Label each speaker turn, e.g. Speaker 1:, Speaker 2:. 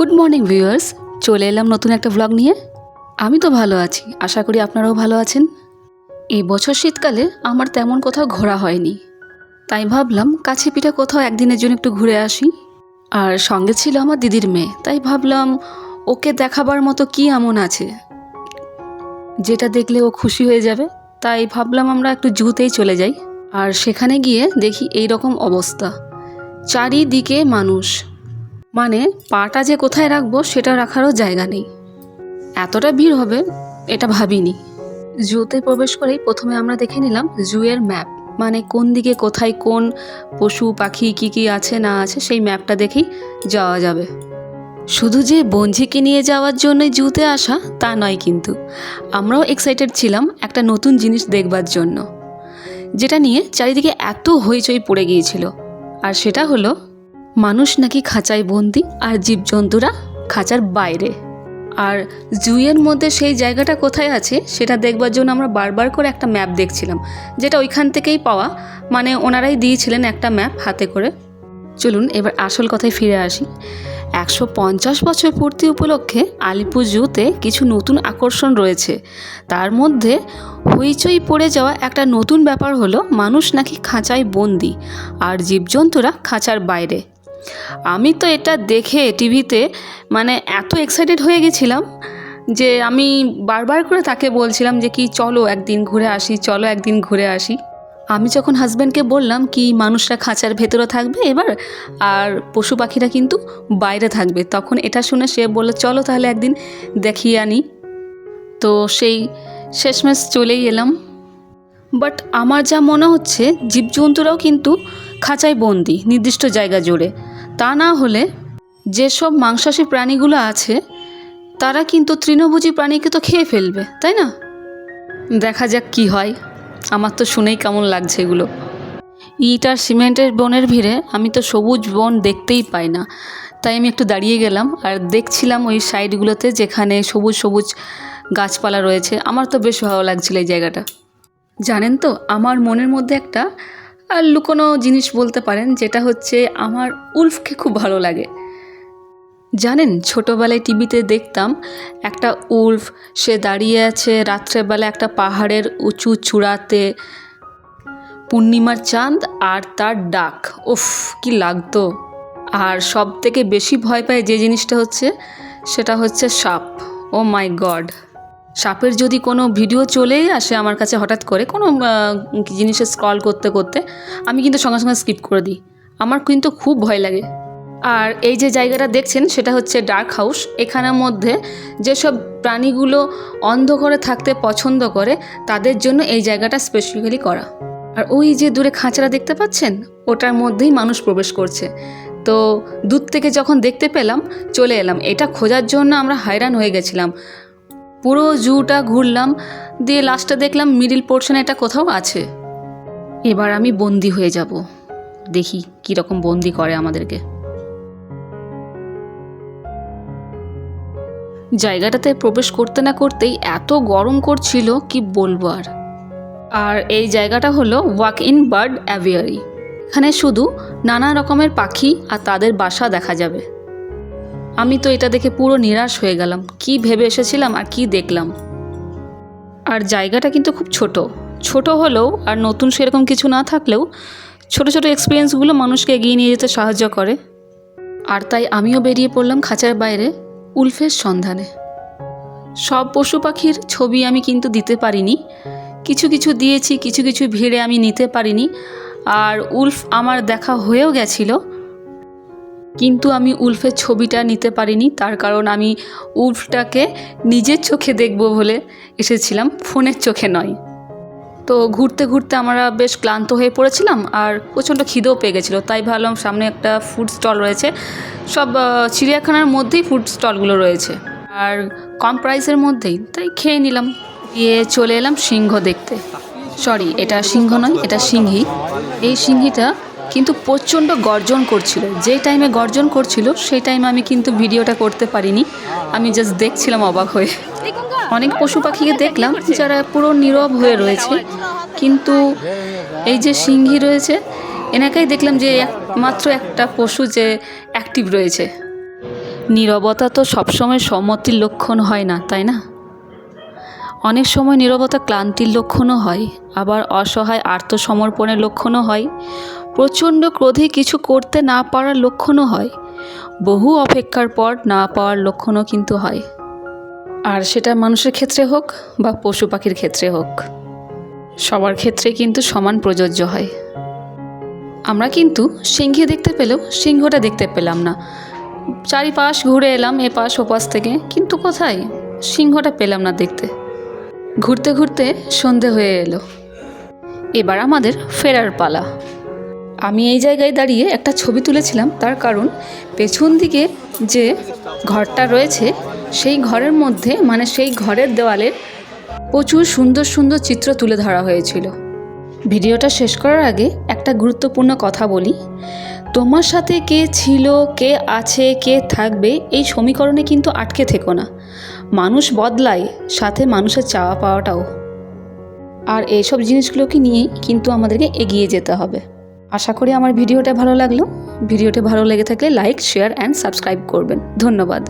Speaker 1: Good morning viewers চলে এলাম নতুন একটা ভ্লগ নিয়ে। আমি তো ভালো আছি। আশা করি আপনারাও ভালো আছেন। এই বছর শীতকালে আমার তেমন কোথাও ঘোরা হয়নি। তাই ভাবলাম, কাছে পিঠে কোথাও একদিনের জন্য একটু ঘুরে আসি। আর সঙ্গে ছিল আমার দিদির মেয়ে। তাই ভাবলাম, ওকে দেখাবার মতো কি এমন আছে? যেটা দেখলে ও খুশি হয়ে যাবে। তাই ভাবলাম আমরা একটু জুতেই চলে যাই। আর সেখানে গিয়ে দেখি এই রকম অবস্থা। চারিদিকে মানুষ। মানে পাটা যে কোথায় রাখব সেটা রাখারও জায়গা নেই। এতটা ভিড় হবে, এটা ভাবিনি। জুতে প্রবেশ করেই প্রথমে আমরা দেখে নিলাম জুয়ের ম্যাপ মানে কোন দিকে কোথায় কোন পশু, পাখি কি কি আছে, না আছে, সেই ম্যাপটা দেখেই যাওয়া যাবে। শুধু যে বঞ্জিকে নিয়ে যাওয়ার জন্যই জুতে আসা, তা নয় কিন্তু। আমরাও এক্সাইটেড ছিলাম একটা নতুন জিনিস দেখবার জন্য, যেটা নিয়ে চারিদিকে এত হইচই পড়ে গিয়েছিল। আর সেটা হলো মানুষ নাকি খাঁচায় বন্দি আর জীবজন্তুরা খাঁচার বাইরে। আর জুয়ের মধ্যে সেই জায়গাটা কোথায় আছে, সেটা দেখবার জন্য আমরা বারবার করে একটা ম্যাপ দেখছিলাম, যেটা ওইখান থেকেই পাওয়া। মানে ওনারাই দিয়েছিলেন একটা ম্যাপ হাতে করে। চলুন এবার আসল কথায় ফিরে আসি। একশো পঞ্চাশ বছর পূর্তি উপলক্ষে আলিপুর জুতে কিছু নতুন আকর্ষণ রয়েছে। তার মধ্যে হইচই পড়ে যাওয়া একটা নতুন ব্যাপার হলো, মানুষ নাকি খাঁচায় বন্দি আর জীবজন্তুরা খাঁচার বাইরে। আমি তো এটা দেখে টিভিতে মানে এত এক্সাইটেড হয়ে গেছিলাম যে আমি বারবার করে তাকে বলছিলাম যে কি চলো একদিন ঘুরে আসি, চলো একদিন ঘুরে আসি। আমি যখন হাজব্যান্ডকে বললাম কি মানুষরা খাঁচার ভেতরে থাকবে এবার আর পশু পাখিরা কিন্তু বাইরে থাকবে, তখন এটা শুনে সে বলল, চলো তাহলে একদিন দেখিয়ে আনি। তো সেই শেষমেশ চলেই এলাম। বাট আমার যা মনে হচ্ছে জীবজন্তুরাও কিন্তু খাঁচায় বন্দি, নির্দিষ্ট জায়গা জুড়ে। তা না হলে যেসব মাংসাশী প্রাণীগুলো আছে, তারা কিন্তু তৃণভোজী প্রাণীকে তো খেয়ে ফেলবে, তাই না? দেখা যাক কি হয়। আমার তো শুনেই কেমন লাগছে এগুলো। ইট আর সিমেন্টের বনের ভিড়ে আমি তো সবুজ বন দেখতেই পাই না। তাই আমি একটু দাঁড়িয়ে গেলাম আর দেখছিলাম ওই সাইডগুলোতে যেখানে সবুজ সবুজ গাছপালা রয়েছে। আমার তো বেশ ভালো লাগছিল এই জায়গাটা। জানেন তো, আমার মনের মধ্যে একটা আর লুকোনো জিনিস বলতে পারেন, যেটা হচ্ছে আমার উল্ফকে খুব ভালো লাগে। জানেন, ছোটোবেলায় টিভিতে দেখতাম, একটা উল্ফ, সে দাঁড়িয়ে আছে রাত্রেবেলা একটা পাহাড়ের উঁচু চূড়াতে, পূর্ণিমার চাঁদ আর তার ডাক। উফ, কি লাগতো। আর সব থেকে বেশি ভয় পায় যে জিনিসটা হচ্ছে, সেটা হচ্ছে সাপ। ও মাই গড সাপের যদি কোনো ভিডিও চলেই আসে আমার কাছে হঠাৎ করে, কোনো জিনিসে স্ক্রল করতে করতে আমি কিন্তু সঙ্গে সঙ্গে স্কিপ করে দিই। আমার কিন্তু খুব ভয় লাগে। আর এই যে জায়গাটা দেখছেন, সেটা হচ্ছে ডার্ক হাউস এখানের মধ্যে যেসব প্রাণীগুলো অন্ধকারে থাকতে পছন্দ করে, তাদের জন্য এই জায়গাটা স্পেসিফিক্যালি করা। আর ওই যে দূরে খাঁচারা দেখতে পাচ্ছেন, ওটার মধ্যেই মানুষ প্রবেশ করছে। তো দূর থেকে যখন দেখতে পেলাম, চলে এলাম। এটা খোঁজার জন্য আমরা হয়রান হয়ে গেছিলাম। পুরো জুটা ঘুরলাম, দিয়ে লাস্টে দেখলাম মিডিল পোর্শনে এটা কোথাও আছে। এবার আমি বন্দি হয়ে যাব। দেখি কীরকম বন্দি করে আমাদেরকে। জায়গাটাতে প্রবেশ করতে না করতেই এত গরম করছিল, কি বলব আর। আর এই জায়গাটা হলো ওয়াক ইন বার্ড অ্যাভিয়ারি এখানে শুধু নানা রকমের পাখি আর তাদের বাসা দেখা যাবে। আমি তো এটা দেখে পুরো নিরাশ হয়ে গেলাম। কি ভেবে এসেছিলাম আর কি দেখলাম। আর জায়গাটা কিন্তু খুব ছোট। ছোট হলেও আর নতুন সেরকম কিছু না থাকলেও ছোট ছোট এক্সপিরিয়েন্সগুলো মানুষকে এগিয়ে নিয়ে যেতে সাহায্য করে। আর তাই আমিও বেরিয়ে পড়লাম খাঁচার বাইরে উল্ফের সন্ধানে। সব পশু পাখির ছবি আমি কিন্তু দিতে পারিনি। কিছু কিছু দিয়েছি, কিছু কিছু ভিড়ে আমি নিতে পারিনি। আর উল্ফ আমার দেখা হয়েও গেছিল। কিন্তু আমি উল্ফের ছবিটা নিতে পারিনি, তার কারণ আমি উল্ফটাকে নিজের চোখে দেখব বলে এসেছিলাম, ফোনের চোখে নয়। তো ঘুরতে ঘুরতে আমরা বেশ ক্লান্ত হয়ে পড়েছিলাম আর প্রচণ্ড খিদেও পেয়ে গেছিল, তাই ভাবলাম সামনে একটা ফুড স্টল রয়েছে। সব চিড়িয়াখানার মধ্যেই ফুড স্টলগুলো রয়েছে। আর কম প্রাইসের মধ্যেই, তাই খেয়ে নিলাম। গিয়ে চলে এলাম সিংহ দেখতে। সরি, এটা সিংহ নয়, এটা সিংহী। এই সিংহীটা কিন্তু প্রচণ্ড গর্জন করছিল। যে টাইমে গর্জন করছিল, সেই টাইমে আমি কিন্তু ভিডিওটা করতে পারিনি। আমি জাস্ট দেখছিলাম অবাক হয়ে। অনেক পশু পাখিকে দেখলাম যারা পুরো নীরব হয়ে রয়েছে। কিন্তু এই যে সিংহী রয়েছে, এনাকেই দেখলাম যে মাত্র একটা পশু যে অ্যাক্টিভ রয়েছে। নীরবতা তো সবসময় সম্মতির লক্ষণ হয় না, তাই না? অনেক সময় নীরবতা ক্লান্তির লক্ষণও হয়, আবার অসহায় আত্মসমর্পণের লক্ষণও হয়। প্রচণ্ড ক্রোধে কিছু করতে না পারার লক্ষণও হয়। বহু অপেক্ষার পর না পাওয়ার লক্ষণও কিন্তু হয়। আর সেটা মানুষের ক্ষেত্রে হোক বা পশু পাখির ক্ষেত্রে হোক, সবার ক্ষেত্রে কিন্তু সমান প্রযোজ্য হয়। আমরা কিন্তু সিংহে দেখতে পেলেও সিংহটা দেখতে পেলাম না। চারিপাশ ঘুরে এলাম এ পাশ ও থেকে, কিন্তু কোথায়? সিংহটা পেলাম না দেখতে। ঘুরতে ঘুরতে সন্ধে হয়ে এলো। এবার আমাদের ফেরার পালা। আমি এই জায়গায় দাঁড়িয়ে একটা ছবি তুলেছিলাম, তার কারণ পেছন দিকে যে ঘরটা রয়েছে, সেই ঘরের মধ্যে মানে সেই ঘরের দেওয়ালে প্রচুর সুন্দর সুন্দর চিত্র তুলে ধরা হয়েছিল। ভিডিওটা শেষ করার আগে একটা গুরুত্বপূর্ণ কথা বলি। তোমার সাথে কে ছিল, কে আছে, কে থাকবে, এই সমীকরণে কিন্তু আটকে থেকো না। মানুষ বদলায়, সাথে মানুষের চাওয়া পাওয়াটাও। আর এইসব জিনিসগুলোকে নিয়েই কিন্তু আমাদেরকে এগিয়ে যেতে হবে। আশা করি আমার ভিডিওটা ভালো লাগল। ভিডিওটা ভালো লেগে থাকলে লাইক, শেয়ার অ্যান্ড সাবস্ক্রাইব করবেন। ধন্যবাদ।